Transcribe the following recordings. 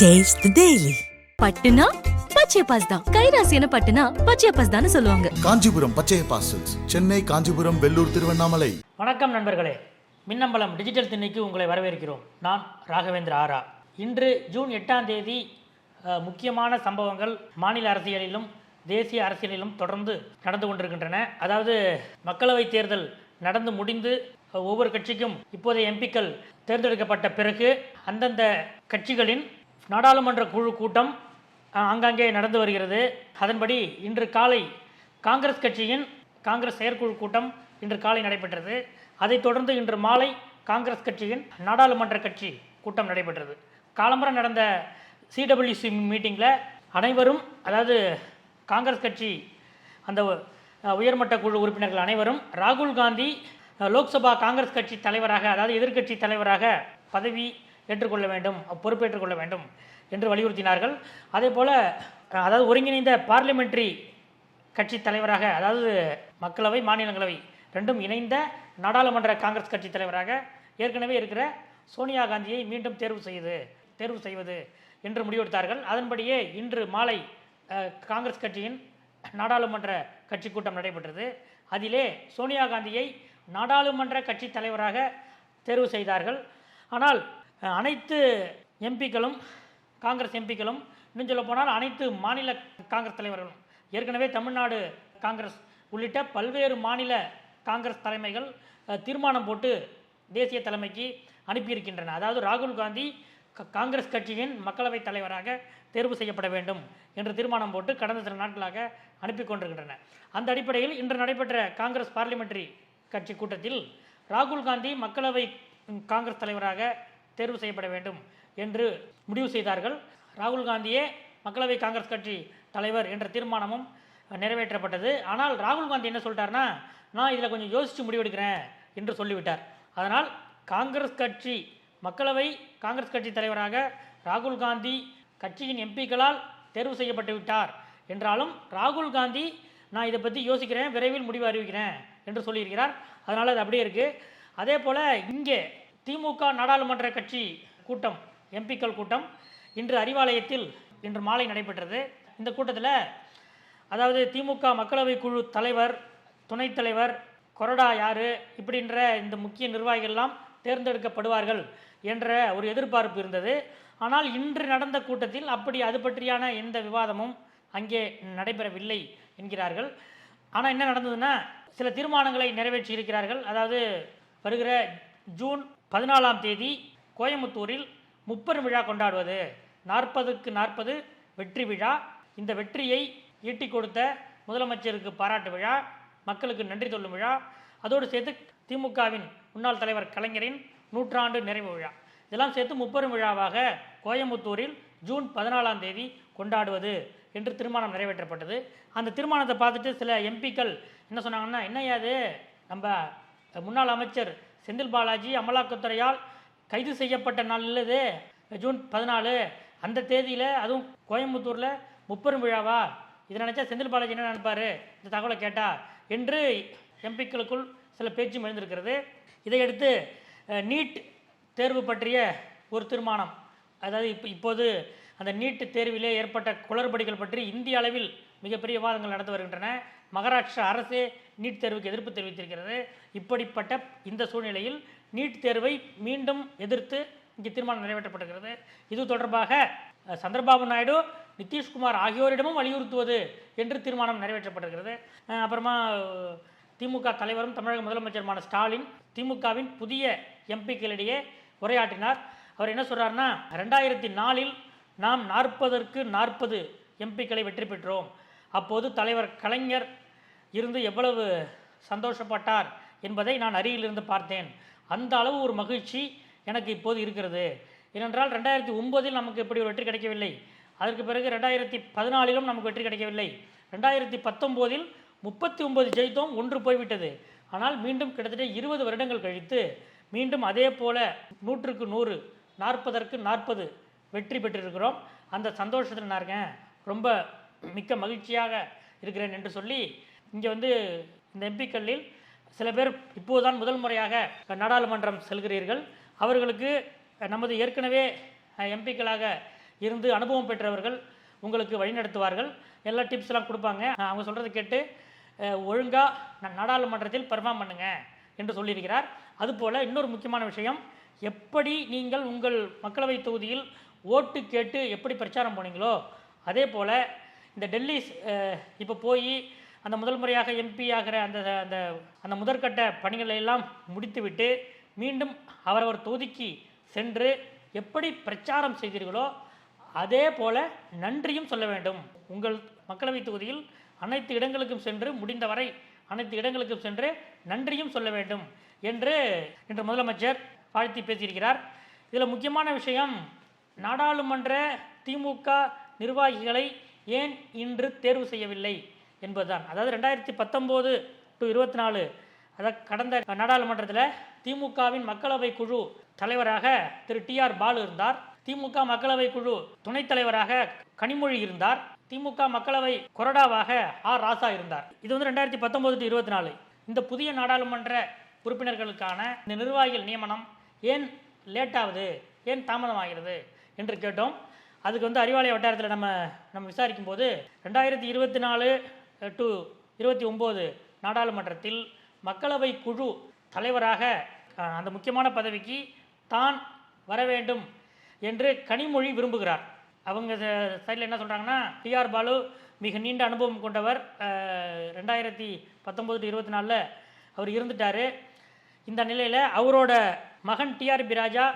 Taste the Daily. பட்டுனா பச்சை pass தான். கைராசியான பட்டுனா பச்சை பாஸ் தான் சொல்லுவாங்க. காஞ்சிபுரம் பச்சை பாசல்ஸ் சென்னை காஞ்சிபுரம் வெள்ளூர் திருவண்ணாமலை. வணக்கம் நண்பர்களே. மின்னம்பலம் டிஜிட்டல் திண்ணைக்கு உங்களை வரவேற்கிறோம். நான் ராகவேந்திர ஆரா. இன்று ஜூன் எட்டாம் தேதி முக்கியமான சம்பவங்கள் மாநில அரசியலிலும் தேசிய அரசியலிலும் தொடர்ந்து நடந்து கொண்டிருக்கின்றன. அதாவது மக்களவைத் தேர்தல் நடந்து முடிந்து ஒவ்வொரு கட்சிக்கும் இப்போதைய எம்பிக்கள் தேர்ந்தெடுக்கப்பட்ட பிறகு அந்தந்த கட்சிகளின் நாடாளுமன்ற குழு கூட்டம் ஆங்காங்கே நடந்து வருகிறது. அதன்படி இன்று காலை காங்கிரஸ் கட்சியின் காங்கிரஸ் செயற்குழு கூட்டம் இன்று காலை நடைபெற்றது. அதைத் தொடர்ந்து இன்று மாலை காங்கிரஸ் கட்சியின் நாடாளுமன்ற கட்சி கூட்டம் நடைபெற்றது. காலம்பரம் நடந்த சிடபிள்யூசி மீட்டிங்கில் அனைவரும் அதாவது காங்கிரஸ் கட்சி அந்த உயர்மட்ட குழு உறுப்பினர்கள் அனைவரும் ராகுல் காந்தி லோக்சபா காங்கிரஸ் கட்சி தலைவராக அதாவது எதிர்க்கட்சி தலைவராக பதவி ஏற்றுக்கொள்ள வேண்டும் பொறுப்பேற்றுக்கொள்ள வேண்டும். என்று வலியுறுத்தினார்கள். அதே போல் அதாவது ஒருங்கிணைந்த பார்லிமெண்ட்ரி கட்சி தலைவராக அதாவது மக்களவை மாநிலங்களவை ரெண்டும் இணைந்த நாடாளுமன்ற காங்கிரஸ் கட்சி தலைவராக ஏற்கனவே இருக்கிற சோனியா காந்தியை மீண்டும் தேர்வு செய்து தேர்வு செய்வது என்று முடிவெடுத்தார்கள். அதன்படியே இன்று மாலை காங்கிரஸ் கட்சியின் நாடாளுமன்ற கட்சி கூட்டம் நடைபெற்றது. அதிலே சோனியா காந்தியை நாடாளுமன்ற கட்சி தலைவராக தேர்வு செய்தார்கள். ஆனால் அனைத்து எம்பிக்களும் காங்கிரஸ் எம்பிக்களும் இன்னும் சொல்ல போனால் அனைத்து மாநில காங்கிரஸ் தலைவர்களும் ஏற்கனவே தமிழ்நாடு காங்கிரஸ் உள்ளிட்ட பல்வேறு மாநில காங்கிரஸ் தலைமைகள் தீர்மானம் போட்டு தேசிய தலைமைக்கு அனுப்பியிருக்கின்றன. அதாவது ராகுல் காந்தி காங்கிரஸ் கட்சியின் மக்களவைத் தலைவராக தேர்வு செய்யப்பட வேண்டும் என்று தீர்மானம் போட்டு கடந்த சில நாட்களாக அனுப்பி கொண்டிருக்கின்றன. அந்த அடிப்படையில் இன்று நடைபெற்ற காங்கிரஸ் பார்லிமெண்டரி கட்சி கூட்டத்தில் ராகுல் காந்தி மக்களவை காங்கிரஸ் தலைவராக தேர்வு செய்யப்பட வேண்டும் என்று முடிவு செய்தார்கள். ராகுல் காந்தியே மக்களவை காங்கிரஸ் கட்சி தலைவர் என்ற தீர்மானமும் நிறைவேற்றப்பட்டது. ஆனால் ராகுல் காந்தி என்ன சொல்லிட்டாருன்னா நான் இதில் கொஞ்சம் யோசித்து முடிவெடுக்கிறேன் என்று சொல்லிவிட்டார். அதனால் காங்கிரஸ் கட்சி மக்களவை காங்கிரஸ் கட்சி தலைவராக ராகுல் காந்தி கட்சியின் எம்பிக்களால் தேர்வு செய்யப்பட்டு விட்டார். என்றாலும் ராகுல் காந்தி நான் இதை பற்றி யோசிக்கிறேன் விரைவில் முடிவு அறிவிக்கிறேன் என்று சொல்லியிருக்கிறார். அதனால் அது அப்படியே இருக்குது அதே போல் இங்கே திமுக நாடாளுமன்ற கட்சி கூட்டம் எம்பிக்கள் கூட்டம் இன்று அறிவாலயத்தில் இன்று மாலை நடைபெற்றது. இந்த கூட்டத்தில் அதாவது திமுக மக்களவை குழு தலைவர் துணைத் தலைவர் கொறடா யாரு இப்படின்ற இந்த முக்கிய நிர்வாகிகள்லாம் தேர்ந்தெடுக்கப்படுவார்கள் என்ற ஒரு எதிர்பார்ப்பு இருந்தது. ஆனால் இன்று நடந்த கூட்டத்தில் அப்படி அது பற்றியான எந்த விவாதமும் அங்கே நடைபெறவில்லை என்கிறார்கள். ஆனால் என்ன நடந்ததுன்னா சில தீர்மானங்களை நிறைவேற்றி இருக்கிறார்கள். அதாவது வருகிற ஜூன் பதினாலாம் தேதி கோயம்புத்தூரில் முப்பெரும் விழா கொண்டாடுவது. நாற்பதுக்கு நாற்பது வெற்றி விழா. இந்த வெற்றியை ஈட்டி கொடுத்த முதலமைச்சருக்கு பாராட்டு விழா. மக்களுக்கு நன்றி சொல்லும் விழா. அதோடு சேர்த்து திமுகவின் முன்னாள் தலைவர் கலைஞரின் நூற்றாண்டு நிறைவு விழா. இதெல்லாம் சேர்த்து முப்பெரும் விழாவாக கோயம்புத்தூரில் ஜூன் பதினாலாம் தேதி கொண்டாடுவது என்று தீர்மானம் நிறைவேற்றப்பட்டது. அந்த தீர்மானத்தை பார்த்துட்டு சில எம்பிக்கள் என்ன சொன்னாங்கன்னா என்னையாது நம்ம முன்னாள் அமைச்சர் செந்தில் பாலாஜி அமலாக்கத்துறையால் கைது செய்யப்பட்ட நாள் இல்லது. ஜூன் பதினாலு அந்த தேதியில் அதுவும் கோயம்புத்தூரில் முப்பெரும் விழாவா? இதை நினச்சா செந்தில் பாலாஜி என்ன நினைப்பாரு? இந்த தகவலை கேட்டா. என்று எம்பிக்களுக்குள் சில பேச்சும் எழுந்திருக்கிறது. இதையடுத்து நீட் தேர்வு பற்றிய ஒரு தீர்மானம். அதாவது இப்போ இப்போது அந்த நீட் தேர்விலே ஏற்பட்ட குளறுபடிகள் பற்றி இந்திய அளவில் மிகப்பெரிய விவாதங்கள் நடந்து வருகின்றன. மகாராஷ்டிரா அரசே நீட் தேர்வுக்கு எதிர்ப்பு தெரிவித்திருக்கிறது. இப்படிப்பட்ட இந்த சூழ்நிலையில் நீட் தேர்வை மீண்டும் எதிர்த்து இங்கே தீர்மானம் நிறைவேற்றப்பட்டிருக்கிறது. இது தொடர்பாக சந்திரபாபு நாயுடு நிதிஷ்குமார் ஆகியோரிடமும் வலியுறுத்துவது என்று தீர்மானம் நிறைவேற்றப்பட்டிருக்கிறது. அப்புறமா திமுக தலைவரும் தமிழக முதலமைச்சருமான ஸ்டாலின் திமுகவின் புதிய எம்பிக்களிடையே உரையாற்றினார். அவர் என்ன சொல்கிறாருன்னா ரெண்டாயிரத்தி நாலில் நாம் நாற்பதற்கு நாற்பது எம்பிக்களை வெற்றி பெற்றோம். அப்போது தலைவர் கலைஞர் இருந்து எவ்வளவு சந்தோஷப்பட்டார் என்பதை நான் அருகிலிருந்து பார்த்தேன். அந்த அளவு ஒரு மகிழ்ச்சி எனக்கு இப்போது இருக்கிறது. ஏனென்றால் ரெண்டாயிரத்தி ஒன்பதில் நமக்கு இப்படி ஒரு வெற்றி கிடைக்கவில்லை. அதற்கு பிறகு ரெண்டாயிரத்தி பதினாலிலும் நமக்கு வெற்றி கிடைக்கவில்லை. ரெண்டாயிரத்தி பத்தொம்போதில் முப்பத்தி ஒன்பது ஜெயித்தோம் ஒன்று போய்விட்டது. ஆனால் மீண்டும் கிட்டத்தட்ட இருபது வருடங்கள் கழித்து மீண்டும் அதே போல நூற்றுக்கு நூறு நாற்பதற்கு நாற்பது வெற்றி பெற்றிருக்கிறோம். அந்த சந்தோஷத்தில் நான் இருக்கேன். ரொம்ப மிக்க மகிழ்ச்சியாக இருக்கிறேன் என்று சொல்லி இங்கே வந்து இந்த எம்பிக்களில் சில பேர் இப்போதுதான் முதல் முறையாக நாடாளுமன்றம் செல்கிறீர்கள். அவர்களுக்கு நமது ஏற்கனவே எம்பிக்களாக இருந்து அனுபவம் பெற்றவர்கள் உங்களுக்கு வழிநடத்துவார்கள். எல்லா டிப்ஸ்லாம் கொடுப்பாங்க. அவங்க சொல்கிறத கேட்டு ஒழுங்காக நாடாளுமன்றத்தில் பெர்ஃபார்ம் பண்ணுங்க என்று சொல்லியிருக்கிறார். அதுபோல் இன்னொரு முக்கியமான விஷயம் எப்படி நீங்கள் உங்கள் மக்களவை தொகுதியில் ஓட்டு கேட்டு எப்படி பிரச்சாரம் போனீங்களோ அதே போல் இந்த டெல்லி இப்போ போய் அந்த முதல் முறையாக எம்பி ஆகிற அந்த அந்த அந்த முதற்கட்ட பணிகளை எல்லாம் முடித்துவிட்டு மீண்டும் அவரவர் தொகுதிக்கு சென்று எப்படி பிரச்சாரம் செய்தீர்களோ அதே போல நன்றியும் சொல்ல வேண்டும். உங்கள் மக்களவை தொகுதியில் அனைத்து இடங்களுக்கும் சென்று முடிந்தவரை அனைத்து இடங்களுக்கும் சென்று நன்றியும் சொல்ல வேண்டும் என்று இன்று முதலமைச்சர் வாழ்த்தி பேசியிருக்கிறார். இதில் முக்கியமான விஷயம் நாடாளுமன்ற திமுக நிர்வாகிகளை ஏன் இன்று தேர்வு செய்யவில்லை? என்பதுதான். அதாவது ரெண்டாயிரத்தி பத்தொம்போது டு இருபத்தி நாலு அதாவது கடந்த நாடாளுமன்றத்தில் திமுகவின் மக்களவை குழு தலைவராக திரு டி ஆர் பாலு இருந்தார். திமுக மக்களவை குழு துணைத் தலைவராக கனிமொழி இருந்தார். திமுக மக்களவை கொறடாவாக ஆர் ராசா இருந்தார். இது வந்து ரெண்டாயிரத்தி பத்தொம்போது டு இருபத்தி நாலு. இந்த புதிய நாடாளுமன்ற உறுப்பினர்களுக்கான இந்த நிர்வாகிகள் நியமனம் ஏன் லேட் ஆகுது ஏன் தாமதமாகிறது என்று கேட்டோம். அதுக்கு வந்து அறிவாலய வட்டாரத்தில் நம்ம நம்ம விசாரிக்கும் போது ரெண்டாயிரத்தி இருபத்தி நாலு டு இருபத்தி ஒம்பது நாடாளுமன்றத்தில் மக்களவை குழு தலைவராக அந்த முக்கியமான பதவிக்கு தான் வர வேண்டும் என்று கனிமொழி விரும்புகிறார். அவங்க சைடில் என்ன சொல்கிறாங்கன்னா டிஆர் பாலு மிக நீண்ட அனுபவம் கொண்டவர். ரெண்டாயிரத்தி பத்தொம்போது டு இருபத்தி நாலில் அவர் இருந்துட்டார். இந்த நிலையில் அவரோட மகன் டிஆர் ராஜா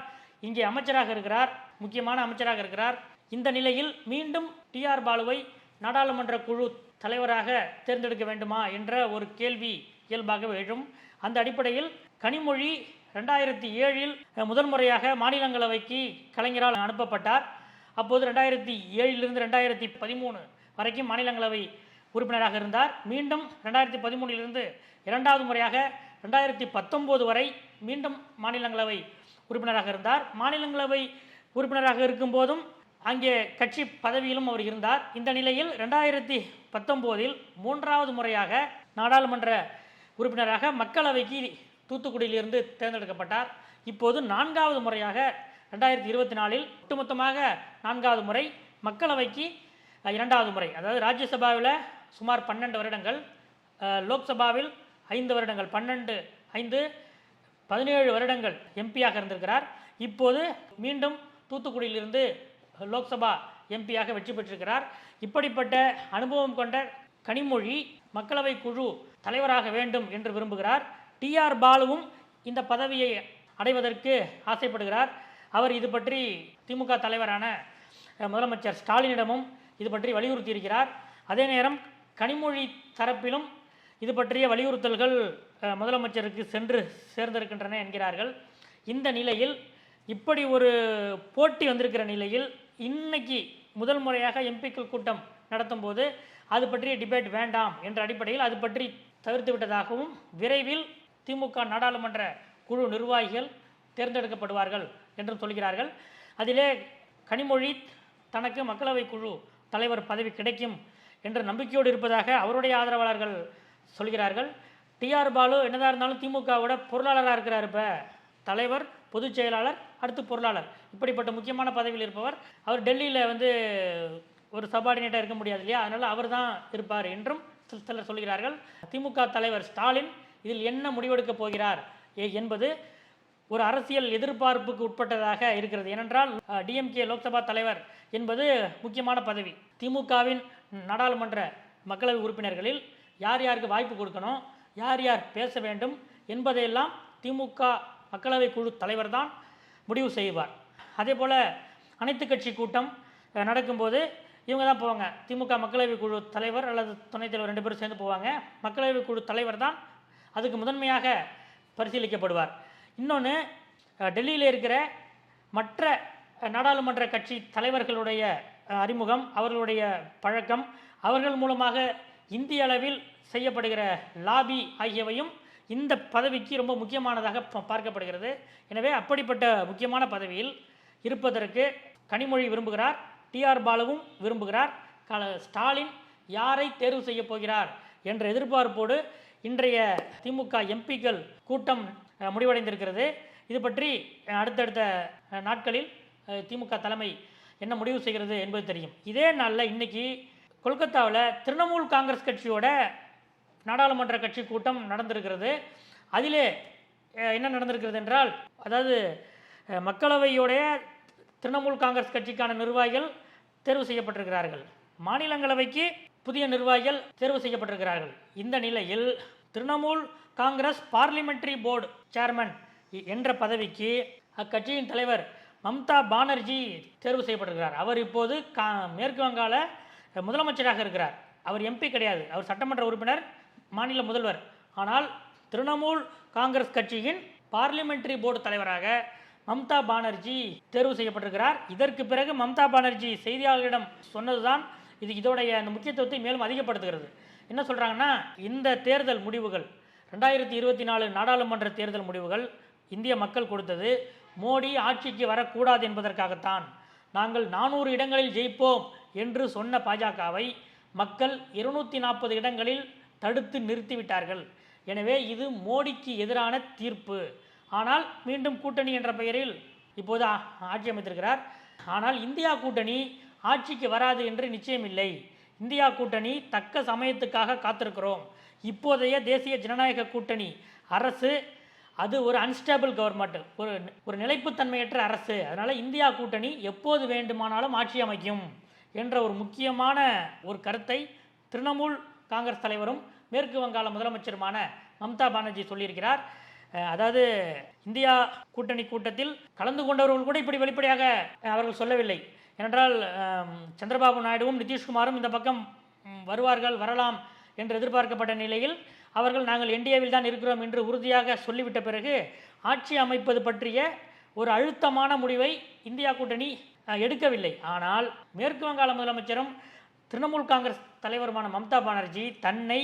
இங்கே அமைச்சராக இருக்கிறார் முக்கியமான அமைச்சராக இருக்கிறார். இந்த நிலையில் மீண்டும் டிஆர் பாலுவை நாடாளுமன்ற குழு தலைவராக தேர்ந்தெடுக்க வேண்டுமா என்ற ஒரு கேள்வி இயல்பாக எழும். அந்த அடிப்படையில் கனிமொழி ரெண்டாயிரத்தி ஏழில் முதல் முறையாக மாநிலங்களவைக்கு கலைஞரால் அனுப்பப்பட்டார். அப்போது ரெண்டாயிரத்தி ஏழிலிருந்து ரெண்டாயிரத்தி பதிமூணு வரைக்கும் மாநிலங்களவை உறுப்பினராக இருந்தார். மீண்டும் ரெண்டாயிரத்தி பதிமூணிலிருந்து இரண்டாவது முறையாக ரெண்டாயிரத்தி பத்தொம்போது வரை மீண்டும் மாநிலங்களவை உறுப்பினராக இருந்தார். மாநிலங்களவை உறுப்பினராக இருக்கும்போதும் அங்கே கட்சி பதவியிலும் அவர் இருந்தார். இந்த நிலையில் ரெண்டாயிரத்தி பத்தொம்போதில் மூன்றாவது முறையாக நாடாளுமன்ற உறுப்பினராக மக்களவைக்கு தூத்துக்குடியிலிருந்து தேர்ந்தெடுக்கப்பட்டார். இப்போது நான்காவது முறையாக ரெண்டாயிரத்தி இருபத்தி நாலில் ஒட்டுமொத்தமாக நான்காவது முறை மக்களவைக்கு இரண்டாவது முறை அதாவது ராஜ்யசபாவில் சுமார் பன்னெண்டு வருடங்கள் லோக்சபாவில் ஐந்து வருடங்கள் பன்னெண்டு ஐந்து பதினேழு வருடங்கள் எம்பியாக இருந்திருக்கிறார். இப்போது மீண்டும் தூத்துக்குடியிலிருந்து லோக்சபா எம்பியாக வெற்றி பெற்றிருக்கிறார். இப்படிப்பட்ட அனுபவம் கொண்ட கனிமொழி மக்களவை குழு தலைவராக வேண்டும் என்று விரும்புகிறார். டிஆர் பாலுவும் இந்த பதவியை அடைவதற்கு ஆசைப்படுகிறார். அவர் இது பற்றி திமுக தலைவரான முதலமைச்சர் ஸ்டாலினிடமும் இது பற்றி வலியுறுத்தியிருக்கிறார். அதே நேரம் கனிமொழி தரப்பிலும் இது பற்றிய வலியுறுத்தல்கள் முதலமைச்சருக்கு சென்று சேர்ந்திருக்கின்றன என்கிறார்கள். இந்த நிலையில் இப்படி ஒரு போட்டி வந்திருக்கிற நிலையில் இன்னைக்கு முதல் முறையாக எம்பிக்கள் கூட்டம் நடத்தும் போது அது பற்றிய டிபேட் வேண்டாம் என்ற அடிப்படையில் அது பற்றி தவிர்த்து விட்டதாகவும் விரைவில் திமுக நாடாளுமன்ற குழு நிர்வாகிகள் தேர்ந்தெடுக்கப்படுவார்கள் என்றும் சொல்கிறார்கள். அதிலே கனிமொழி தனக்கு மக்களவை குழு தலைவர் பதவி கிடைக்கும் என்ற நம்பிக்கையோடு இருப்பதாக அவருடைய ஆதரவாளர்கள் சொல்கிறார்கள். டிஆர் பாலு என்னதாக இருந்தாலும் திமுகவோட பொருளாளராக இருக்கிறார் இப்போ தலைவர் பொதுச் செயலாளர் அடுத்து பொருளாளர். இப்படிப்பட்ட முக்கியமான பதவியில் இருப்பவர். அவர் டெல்லியில் வந்து ஒரு சபார்டினேட்டாக இருக்க முடியாது இல்லையா? அதனால் அவர் தான் இருப்பார் என்றும் சிலர் சொல்கிறார்கள். திமுக தலைவர் ஸ்டாலின் இதில் என்ன முடிவெடுக்கப் போகிறார் என்பது ஒரு அரசியல் எதிர்பார்ப்புக்கு உட்பட்டதாக இருக்கிறது. ஏனென்றால் டிஎம்கே லோக்சபா தலைவர் என்பது முக்கியமான பதவி. திமுகவின் நாடாளுமன்ற மக்களவை உறுப்பினர்களில் யார் யாருக்கு வாய்ப்பு கொடுக்கணும்? யார் யார் பேச வேண்டும்? என்பதையெல்லாம் திமுக மக்களவை குழு தலைவர் தான் முடிவு செய்வார். அதே போல் அனைத்து கட்சி கூட்டம் நடக்கும்போது இவங்க தான் போவாங்க. திமுக மக்களவை குழு தலைவர் அல்லது துணைத் தலைவர் ரெண்டு பேரும் சேர்ந்து போவாங்க. மக்களவை குழு தலைவர் தான் அதுக்கு முதன்மையாக பரிசீலிக்கப்படுவார். இன்னொன்று டெல்லியில் இருக்கிற மற்ற நாடாளுமன்ற கட்சி தலைவர்களுடைய அறிமுகம் அவர்களுடைய பழக்கம் அவர்கள் மூலமாக இந்திய அளவில் செய்யப்படுகிற லாபி ஆகியவையும் இந்த பதவிக்கு ரொம்ப முக்கியமானதாக பார்க்கப்படுகிறது. எனவே அப்படிப்பட்ட முக்கியமான பதவியில் இருப்பதற்கு கனிமொழி விரும்புகிறார் டிஆர் பாலுவும் விரும்புகிறார். க- ஸ்டாலின் யாரை தேர்வு செய்ய போகிறார் என்ற எதிர்பார்ப்போடு இன்றைய திமுக எம்பிக்கள் கூட்டம் முடிவடைந்திருக்கிறது. இது பற்றி அடுத்தடுத்த நாட்களில் திமுக தலைமை என்ன முடிவு செய்கிறது என்பது தெரியும். இதே நாளில் இன்னைக்கு கொல்கத்தாவில் திரிணாமுல் காங்கிரஸ் கட்சியோட நாடாளுமன்ற கட்சி கூட்டம் நடந்திருக்கிறது. அதிலே என்ன நடந்திருக்கிறது என்றால் அதாவது மக்களவையுடைய திரிணாமுல் காங்கிரஸ் கட்சிக்கான நிர்வாகிகள் தேர்வு செய்யப்பட்டிருக்கிறார்கள். மாநிலங்களவைக்கு புதிய நிர்வாகிகள் தேர்வு செய்யப்பட்டிருக்கிறார்கள். இந்த நிலையில் Trinamool Congress parliamentary board chairman என்ற பதவிக்கு அக்கட்சியின் தலைவர் மம்தா பானர்ஜி தேர்வு செய்யப்பட்டிருக்கிறார். அவர் இப்போது கா மேற்கு வங்காள முதலமைச்சராக இருக்கிறார். அவர் எம்பி கிடையாது. அவர் சட்டமன்ற உறுப்பினர். மாநில முதல்வர். ஆனால் திரிணாமுல் காங்கிரஸ் கட்சியின் பார்லிமெண்டரி போர்டு தலைவராக மம்தா பானர்ஜி தேர்வு செய்யப்பட்டிருக்கிறார். இதற்கு பிறகு மம்தா பானர்ஜி செய்தியாளர்களிடம் சொன்னதுதான் இது இதோடைய அந்த முக்கியத்துவத்தை மேலும் அதிகப்படுத்துகிறது. என்ன சொல்கிறாங்கன்னா இந்த தேர்தல் முடிவுகள் ரெண்டாயிரத்தி இருபத்தி நாலு நாடாளுமன்ற தேர்தல் முடிவுகள் இந்திய மக்கள் கொடுத்தது மோடி ஆட்சிக்கு வரக்கூடாது என்பதற்காகத்தான். நாங்கள் நானூறு இடங்களில் ஜெயிப்போம் என்று சொன்ன பாஜகவை மக்கள் இருநூற்றி நாற்பது இடங்களில் தடுத்து நிறுத்திவிட்டார்கள். எனவே இது மோடிக்கு எதிரான தீர்ப்பு. ஆனால் மீண்டும் கூட்டணி என்ற பெயரில் இப்போது ஆட்சி அமைத்திருக்கிறார். ஆனால் இந்தியா கூட்டணி ஆட்சிக்கு வராது என்று நிச்சயமில்லை. இந்தியா கூட்டணி தக்க சமயத்துக்காக காத்திருக்கிறோம். இப்போதைய தேசிய ஜனநாயக கூட்டணி அரசு அது ஒரு அன்ஸ்டேபிள் கவர்மெண்ட் ஒரு ஒரு நிலைப்புத்தன்மையற்ற அரசு. அதனால் இந்தியா கூட்டணி எப்போது வேண்டுமானாலும் ஆட்சி அமைக்கும் என்ற ஒரு முக்கியமான ஒரு கருத்தை திரிணாமுல் காங்கிரஸ் தலைவரும் மேற்கு வங்காள முதலமைச்சருமான மம்தா பானர்ஜி சொல்லியிருக்கிறார். அதாவது இந்தியா கூட்டணி கூட்டத்தில் கலந்து கொண்டவர்கள் கூட இப்படி வெளிப்படையாக அவர்கள் சொல்லவில்லை. ஏனென்றால் சந்திரபாபு நாயுடுவும் நிதிஷ்குமாரும் இந்த பக்கம் வருவார்கள் வரலாம் என்று எதிர்பார்க்கப்பட்ட நிலையில் அவர்கள் நாங்கள் என்டிஏவில் தான் இருக்கிறோம் என்று உறுதியாக சொல்லிவிட்ட பிறகு ஆட்சி அமைப்பது பற்றிய ஒரு அழுத்தமான முடிவை இந்தியா கூட்டணி எடுக்கவில்லை. ஆனால் மேற்கு வங்காள முதலமைச்சரும் திரிணாமுல் காங்கிரஸ் தலைவருமான மம்தா பானர்ஜி தன்னை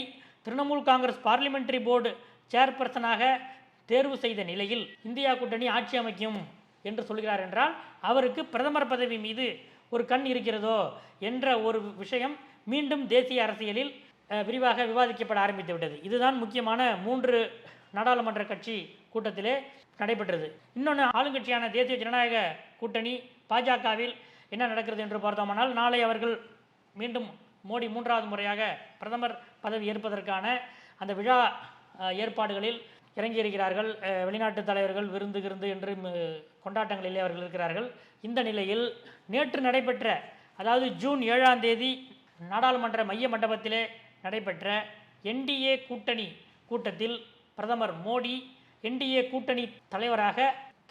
திரிணாமுல் காங்கிரஸ் பார்லிமெண்டரி போர்டு சேர்பர்சனாக தேர்வு செய்த நிலையில் இந்தியா கூட்டணி ஆட்சி அமைக்கும் என்று சொல்கிறார் என்றால் அவருக்கு பிரதமர் பதவி மீது ஒரு கண் இருக்கிறதோ என்ற ஒரு விஷயம் மீண்டும் தேசிய அரசியலில் விரிவாக விவாதிக்கப்பட ஆரம்பித்து விட்டது. இதுதான் முக்கியமான மூன்று நாடாளுமன்ற கட்சி கூட்டத்திலே நடைபெற்றது. இன்னொன்று ஆளுங்கட்சியான தேசிய ஜனநாயக கூட்டணி பாஜகவில் என்ன நடக்கிறது என்று பார்த்தோமானால் நாளை அவர்கள் மீண்டும் மோடி மூன்றாவது முறையாக பிரதமர் பதவி ஏற்பதற்கான அந்த விழா ஏற்பாடுகளில் இறங்கியிருக்கிறார்கள். இருக்கிறார்கள் வெளிநாட்டு தலைவர்கள் விருந்து கிருந்து என்று கொண்டாட்டங்களிலே அவர்கள் இருக்கிறார்கள். இந்த நிலையில் நேற்று நடைபெற்ற அதாவது ஜூன் ஏழாம் தேதி நாடாளுமன்ற மைய மண்டபத்திலே நடைபெற்ற என்டிஏ கூட்டணி கூட்டத்தில் பிரதமர் மோடி என்டிஏ கூட்டணி தலைவராக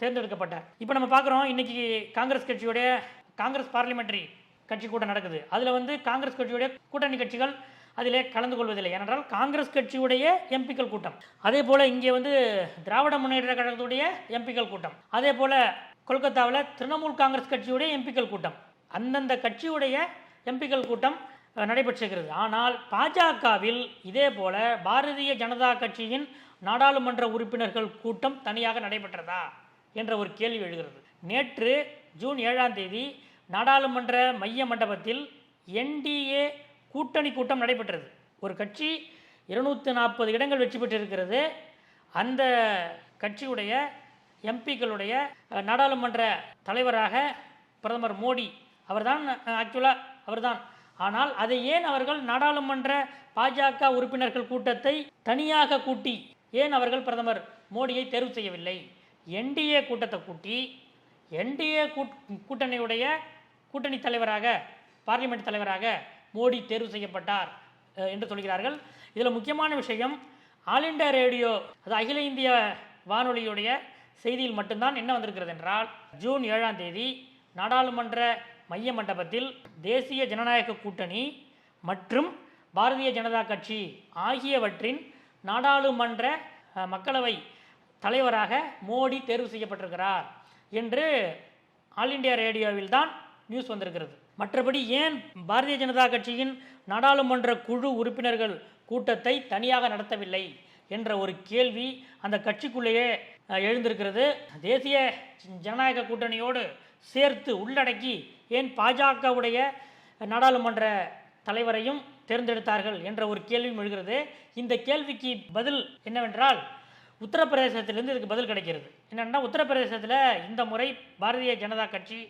தேர்ந்தெடுக்கப்பட்டார். இப்போ நம்ம பார்க்குறோம் இன்னைக்கு காங்கிரஸ் கட்சியுடைய காங்கிரஸ் பார்லிமெண்டரி கட்சி கூட்டம் நடக்குது. அதில் வந்து காங்கிரஸ் கட்சியுடைய கூட்டணி கட்சிகள் அதிலே கலந்து கொள்வதில்லை. ஏனென்றால் காங்கிரஸ் கட்சியுடைய எம்பிக்கள் கூட்டம். அதே போல் இங்கே வந்து திராவிட முன்னேற்ற கழகத்துடைய எம்பிக்கள் கூட்டம். அதே போல் கொல்கத்தாவில் திரிணாமுல் காங்கிரஸ் கட்சியுடைய எம்பிக்கள் கூட்டம். அந்தந்த கட்சியுடைய எம்பிக்கள் கூட்டம் நடைபெற்றிருக்கிறது. ஆனால் பாஜகவில் இதே போல பாரதிய ஜனதா கட்சியின் நாடாளுமன்ற உறுப்பினர்கள் கூட்டம் தனியாக நடைபெற்றதா? என்ற ஒரு கேள்வி எழுகிறது. நேற்று ஜூன் ஏழாம் தேதி நாடாளுமன்ற மைய மண்டபத்தில் என்டிஏ கூட்டணி கூட்டம் நடைபெற்றது. ஒரு கட்சி இருநூற்றி நாற்பது இடங்கள் வெற்றி பெற்றிருக்கிறது. அந்த கட்சியுடைய எம்பிக்களுடைய நாடாளுமன்ற தலைவராக பிரதமர் மோடி அவர்தான் ஆக்சுவலாக அவர்தான். ஆனால் அதை ஏன் அவர்கள் நாடாளுமன்ற பாஜக உறுப்பினர்கள் கூட்டத்தை தனியாக கூட்டி ஏன் அவர்கள் பிரதமர் மோடியை தேர்வு செய்யவில்லை? என்டிஏ கூட்டத்தை கூட்டி என்டிஏ கூட்டணியுடைய கூட்டணி தலைவராக பார்லிமெண்ட் தலைவராக மோடி தேர்வு செய்யப்பட்டார் என்று சொல்கிறார்கள். இதில் முக்கியமான விஷயம் ஆல் இண்டியா ரேடியோ அது அகில இந்திய வானொலியுடைய செய்தியில் மட்டும்தான் என்ன வந்திருக்கிறது என்றால் ஜூன் ஏழாம் தேதி நாடாளுமன்ற மைய மண்டபத்தில் தேசிய ஜனநாயக கூட்டணி மற்றும் பாரதிய ஜனதா கட்சி ஆகியவற்றின் நாடாளுமன்ற மக்களவை தலைவராக மோடி தேர்வு செய்யப்பட்டிருக்கிறார் என்று ஆல் இண்டியா ரேடியோவில் தான் நியூஸ் வந்திருக்கிறது. மற்றபடி ஏன் பாரதிய ஜனதா கட்சியின் நாடாளுமன்ற குழு உறுப்பினர்கள் கூட்டத்தை தனியாக நடத்தவில்லை என்ற ஒரு கேள்வி அந்த கட்சிக்குள்ளேயே எழுந்திருக்கிறது. தேசிய ஜனநாயக கூட்டணியோடு சேர்த்து உள்ளடக்கி ஏன் பாஜகவுடைய நாடாளுமன்ற தலைவரையும் தேர்ந்தெடுத்தார்கள் என்ற ஒரு கேள்வியும் எழுகிறது. இந்த கேள்விக்கு பதில் என்னவென்றால் உத்தரப்பிரதேசத்திலிருந்து இதுக்கு பதில் கிடைக்கிறது. என்னென்னா உத்தரப்பிரதேசத்தில் இந்த முறை பாரதிய ஜனதா கட்சி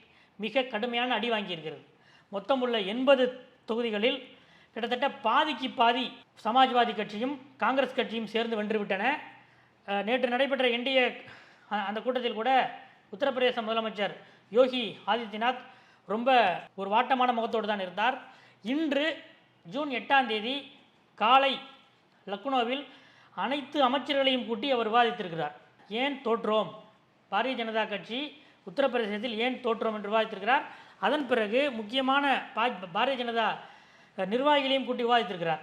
மிக கடுமையான அடி வாங்கியிருக்கிறது. மொத்தம் உள்ள எண்பது தொகுதிகளில் கிட்டத்தட்ட பாதிக்கு பாதி சமாஜ்வாதி கட்சியும் காங்கிரஸ் கட்சியும் சேர்ந்து வென்றுவிட்டன. நேற்று நடைபெற்ற என்டிஏ அந்த கூட்டத்தில் கூட உத்தரப்பிரதேச முதலமைச்சர் யோகி ஆதித்யநாத் ரொம்ப ஒரு வாட்டமான முகத்தோடு தான் இருந்தார். இன்று ஜூன் எட்டாம் தேதி காலை லக்னோவில் அனைத்து அமைச்சர்களையும் கூட்டி அவர் விவாதித்திருக்கிறார். ஏன் தோற்றோம்? பாரதிய ஜனதா கட்சி உத்தரப்பிரதேசத்தில் ஏன் தோற்றோம் என்று விவாதித்திருக்கிறார்? அதன் பிறகு முக்கியமான பா- பாரதிய ஜனதா நிர்வாகிகளையும் கூட்டி விவாதித்திருக்கிறார்.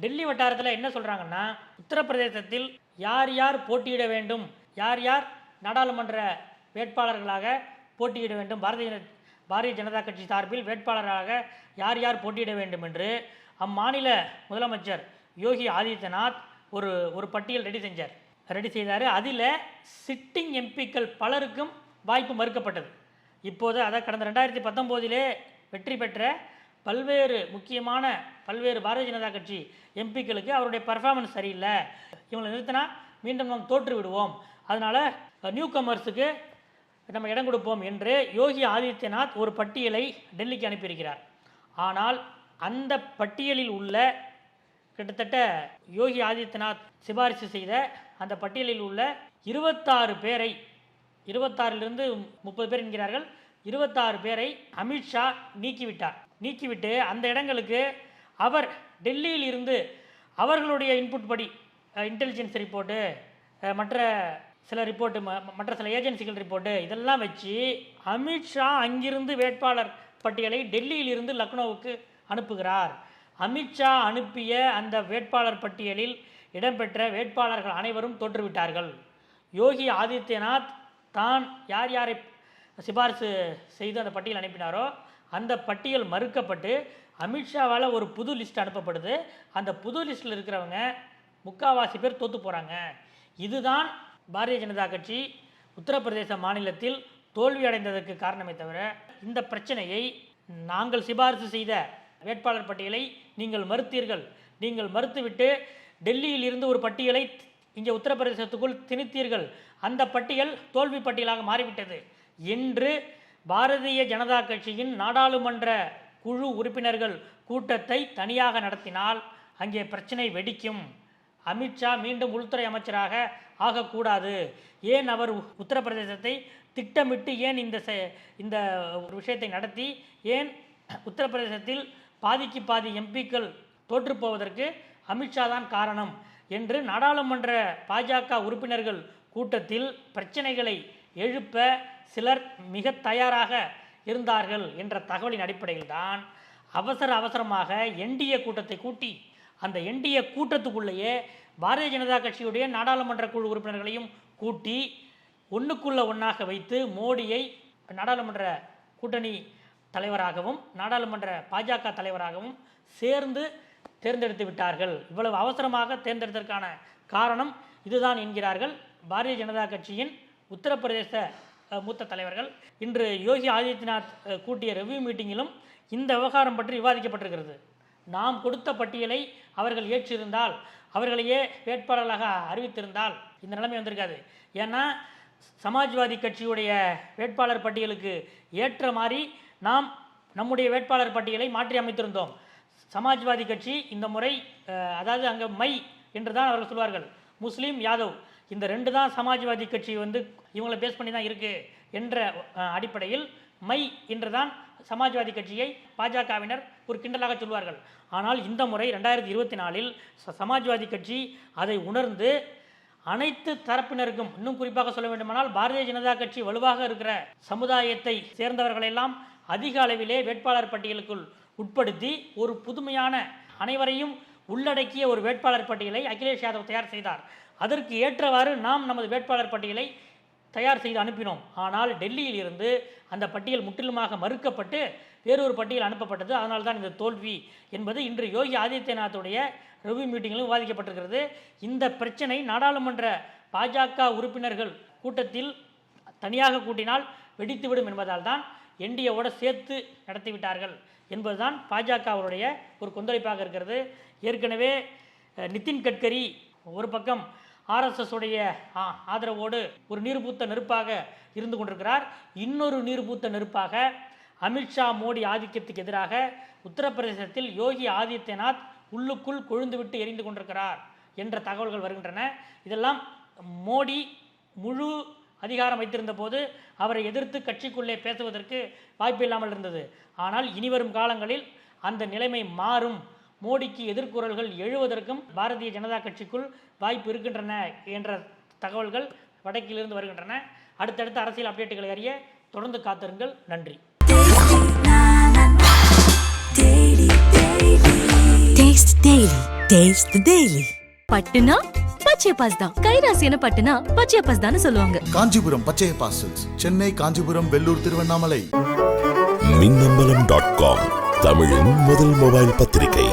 டெல்லி வட்டாரத்தில் என்ன சொல்கிறாங்கன்னா உத்தரப்பிரதேசத்தில் யார் யார் போட்டியிட வேண்டும் யார் யார் நாடாளுமன்ற வேட்பாளர்களாக போட்டியிட வேண்டும் பாரதிய ஜன- பாரதிய ஜனதா கட்சி சார்பில் வேட்பாளராக யார் யார் போட்டியிட வேண்டும் என்று அம்மாநில முதலமைச்சர் யோகி ஆதித்யநாத் ஒரு ஒரு பட்டியல் ரெடி செஞ்சார். ரெடி செய்தார். அதில் சிட்டிங் எம்பிக்கள் பலருக்கும் வாய்ப்பு மறுக்கப்பட்டது. இப்போது அதை கடந்த ரெண்டாயிரத்தி பத்தொம்போதிலே வெற்றி பெற்ற பல்வேறு முக்கியமான பல்வேறு பாரதிய ஜனதா கட்சி எம்பிக்களுக்கு அவருடைய பர்ஃபார்மன்ஸ் சரியில்லை. இவங்களை நிறுத்தினா மீண்டும் நாம் தோற்று விடுவோம். அதனால் நியூ கமர்ஸுக்கு நம்ம இடம் கொடுப்போம் என்று யோகி ஆதித்யநாத் ஒரு பட்டியலை டெல்லிக்கு அனுப்பியிருக்கிறார். ஆனால் அந்த பட்டியலில் உள்ள கிட்டத்தட்ட யோகி ஆதித்யநாத் சிபாரிசு செய்த அந்த பட்டியலில் உள்ள இருபத்தாறு பேரை இருபத்தாறிலிருந்து முப்பது பேர் என்கிறார்கள். இருபத்தாறு பேரை அமித்ஷா நீக்கிவிட்டார். நீக்கிவிட்டு அந்த இடங்களுக்கு அவர் டெல்லியில் இருந்து அவர்களுடைய இன்புட் படி இன்டெலிஜென்ஸ் ரிப்போர்ட்டு மற்ற சில ரிப்போர்ட்டு மற்ற சில ஏஜென்சிகள் ரிப்போர்ட்டு இதெல்லாம் வச்சு அமித்ஷா அங்கிருந்து வேட்பாளர் பட்டியலை டெல்லியில் இருந்து லக்னோவுக்கு அனுப்புகிறார். அமித்ஷா அனுப்பிய அந்த வேட்பாளர் பட்டியலில் இடம்பெற்ற வேட்பாளர்கள் அனைவரும் தோற்றுவிட்டார்கள். யோகி ஆதித்யநாத் தான் யார் யாரை சிபாரிசு செய்து அந்த பட்டியல் அனுப்பினாரோ அந்த பட்டியல் மறுக்கப்பட்டு அமித்ஷாவால் ஒரு புது லிஸ்ட் அனுப்பப்படுது. அந்த புது லிஸ்ட்டில் இருக்கிறவங்க முக்காவாசி பேர் தோற்று போகிறாங்க இதுதான் பாரதிய ஜனதா கட்சி உத்தரப்பிரதேச மாநிலத்தில் தோல்வி அடைந்ததற்கு காரணமே தவிர இந்த பிரச்சனையை நாங்கள் சிபாரிசு செய்த வேட்பாளர் பட்டியலை நீங்கள் மறுத்தீர்கள். நீங்கள் மறுத்துவிட்டு டெல்லியில் இருந்து ஒரு பட்டியலை இங்கே உத்தரப்பிரதேசத்துக்குள் திணித்தீர்கள். அந்த பட்டியல் தோல்வி பட்டியலாக மாறிவிட்டது. என்று பாரதிய ஜனதா கட்சியின் நாடாளுமன்ற குழு உறுப்பினர்கள் கூட்டத்தை தனியாக நடத்தினால் அங்கே பிரச்சனை வெடிக்கும். அமித்ஷா மீண்டும் உள்துறை அமைச்சராக ஆகக்கூடாது. ஏன் அவர் உத்தரப்பிரதேசத்தை திட்டமிட்டு ஏன் இந்த செ- இந்த ஒரு விஷயத்தை நடத்தி ஏன் உத்தரப்பிரதேசத்தில் பாதிக்கு பாதி எம்பிக்கள் தோற்றுப்போவதற்கு அமித்ஷா தான் காரணம்? என்று நாடாளுமன்ற பாஜக உறுப்பினர்கள் கூட்டத்தில் பிரச்சனைகளை எழுப்ப சிலர் மிக தயாராக இருந்தார்கள் என்ற தகவலின் அடிப்படையில் தான் அவசர அவசரமாக என்டிஏ கூட்டத்தை கூட்டி அந்த என்டிஏ கூட்டத்துக்குள்ளேயே பாரதிய ஜனதா கட்சியுடைய நாடாளுமன்ற குழு உறுப்பினர்களையும் கூட்டி ஒன்றுக்குள்ள ஒன்றாக வைத்து மோடியை நாடாளுமன்ற கூட்டணி தலைவராகவும் நாடாளுமன்ற பாஜக தலைவராகவும் சேர்ந்து தேர்ந்தெடுத்து விட்டார்கள். இவ்வளவு அவசரமாக தேர்ந்தெடுத்ததற்கான காரணம் இதுதான் என்கிறார்கள் பாரதிய ஜனதா கட்சியின் உத்தரப்பிரதேச மூத்த தலைவர்கள். இன்று யோகி ஆதித்யநாத் கூட்டிய ரெவ்யூ மீட்டிங்கிலும் இந்த விவகாரம் பற்றி விவாதிக்கப்பட்டிருக்கிறது. நாம் கொடுத்த பட்டியலை அவர்கள் ஏற்றிருந்தால் அவர்களையே வேட்பாளர்களாக அறிவித்திருந்தால் இந்த நிலைமை வந்திருக்காது. ஏன்னா சமாஜ்வாதி கட்சியுடைய வேட்பாளர் பட்டியலுக்கு ஏற்ற மாதிரி நாம் நம்முடைய வேட்பாளர் பட்டியலை மாற்றி அமைத்திருந்தோம். சமாஜ்வாதி கட்சி இந்த முறை அதாவது அங்கே மை என்று தான் அவர்கள் சொல்வார்கள். முஸ்லீம் யாதவ் இந்த ரெண்டு தான் சமாஜ்வாதி கட்சி வந்து இவங்களை பேஸ் பண்ணி தான் இருக்குது என்ற அடிப்படையில் மை என்று தான் சமாஜ்வாதி கட்சியை பாஜகவினர் ஒரு கிண்டலாக சொல்வார்கள். ஆனால் இந்த முறை ரெண்டாயிரத்தி இருபத்தி நாலில் ச- சமாஜ்வாதி கட்சி அதை உணர்ந்து அனைத்து தரப்பினருக்கும் இன்னும் குறிப்பாக சொல்ல வேண்டுமானால் பாரதிய ஜனதா கட்சி வலுவாக இருக்கிற சமுதாயத்தை சேர்ந்தவர்களெல்லாம் அதிக அளவிலே வேட்பாளர் பட்டியலுக்குள் உட்படுத்தி ஒரு புதுமையான அனைவரையும் உள்ளடக்கிய ஒரு வேட்பாளர் பட்டியலை அகிலேஷ் யாதவ் தயார் செய்தார். அதற்கு ஏற்றவாறு நாம் நமது வேட்பாளர் பட்டியலை தயார் செய்து அனுப்பினோம். ஆனால் டெல்லியில் இருந்து அந்த பட்டியல் முற்றிலுமாக மறுக்கப்பட்டு வேறொரு பட்டியல் அனுப்பப்பட்டது. அதனால் தான் இந்த தோல்வி என்பது இன்று யோகி ஆதித்யநாத்துடைய ரிவ்யூ மீட்டிங்கிலும் விவாதிக்கப்பட்டிருக்கிறது. இந்த பிரச்சனை நாடாளுமன்ற பாஜக உறுப்பினர்கள் கூட்டத்தில் தனியாக கூட்டினால் வெடித்துவிடும் என்பதால் தான் என்டிஏவோட சேர்த்து நடத்திவிட்டார்கள். என்பதுதான் பாஜகவுடைய ஒரு கொந்தளிப்பாக இருக்கிறது. ஏற்கனவே நிதின் கட்கரி ஒரு பக்கம் ஆர்எஸ்எஸ் உடைய ஆ, ஆதரவோடு ஒரு நீர்பூத்த நெருப்பாக இருந்து கொண்டிருக்கிறார். இன்னொரு நீர்பூத்த நெருப்பாக அமித்ஷா மோடி ஆதிக்கத்துக்கு எதிராக உத்தரப்பிரதேசத்தில் யோகி ஆதித்யநாத் உள்ளுக்குள் கொழுந்துவிட்டு எரிந்து கொண்டிருக்கிறார் என்ற தகவல்கள் வருகின்றன. இதெல்லாம் மோடி முழு அதிகாரம் வைத்திருந்த போது அவரை எதிர்த்து கட்சிக்குள்ளே பேசுவதற்கு வாய்ப்பு இல்லாமல் இருந்தது. ஆனால் இனிவரும் காலங்களில் அந்த நிலைமை மாறும். மோடிக்கு எதிர்குரல்கள் எழுவதற்கும் பாரதிய ஜனதா கட்சிக்குள் வாய்ப்பு இருக்கின்றன என்ற தகவல்கள் வடக்கிலிருந்து வருகின்றன. அடுத்தடுத்த அரசியல் அப்டேட்டுகளை அறிய தொடர்ந்து காத்திருங்கள். நன்றி. Taste Daily. Taste the Daily. பட்டுனா? Pachaiyappas தான். கைராசியான பட்டுனா பச்சையப்பாஸ் தான் சொல்லுவாங்க. காஞ்சிபுரம் பச்சைய பாசல்ஸ் சென்னை காஞ்சிபுரம் வெள்ளூர் திருவண்ணாமலை. மின்னம்பலம் டாட் காம் தமிழின் முதல் மொபைல் பத்திரிகை.